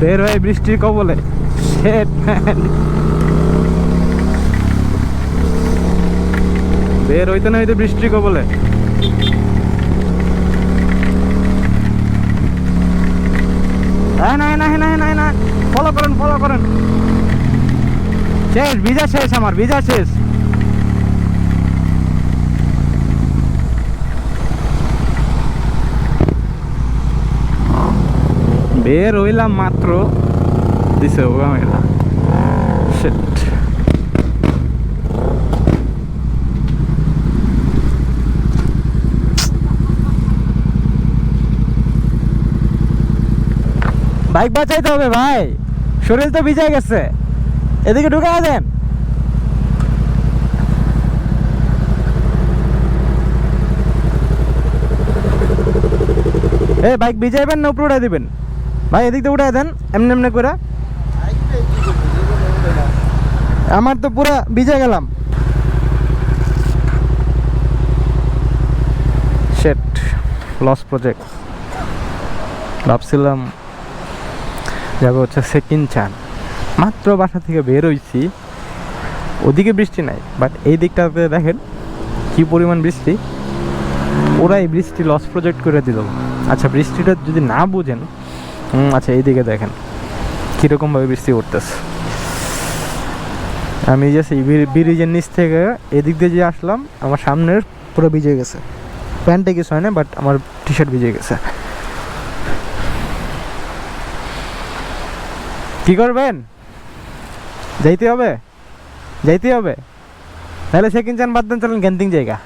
বের হয়ে বৃষ্টির কবলে। Shit, man. বের হইতে না হইতে বৃষ্টির কবলে। না না না না না ফলো করেন ফলো করেন। শেষ ভিজা শেষ আমার ভিজা শেষ। বের হইলাম মাত্র, দিছে বাইক বাঁচাইতে হবে ভাই, শরীর তো ভিজে গেছে। এদিকে ঢুকায় দেন এ, বাইক ভিজাইবেন না, উপরে দিবেন। ভাই, এদিক দিয়ে উঠাই দেন, এমনি এমনি করে। আমার তো পুরো ভিজে গেলাম। সেট লস প্রজেক্ট ভাবছিলাম যাবে হচ্ছে সেকেন্ড চান মাত্র বাসা থেকে বের হইছি। ওদিকে বৃষ্টি নাই বাট এই দিকটাতে দেখেন কি পরিমাণ বৃষ্টি। ওরা এই বৃষ্টি লস প্রজেক্ট করে দিল। আচ্ছা বৃষ্টিটা যদি না বুঝেন আচ্ছা এইদিকে দেখেন। কীরকমভাবে বৃষ্টি পড়তেছে। আমি যে সেই ব্রি- ব্রিজের নিচ থেকে এদিক দিয়ে যে আসলাম, আমার সামনের পুরো ভিজে গেছে। প্যান্টে কিছু হয় না বাট আমার টি শার্ট ভিজে গেছে। কি করবেন? যাইতে হবে? যাইতে হবে? তাহলে সেকেন্ড চান বাদ দেন, চলেন গ্যান্তিং জায়গা।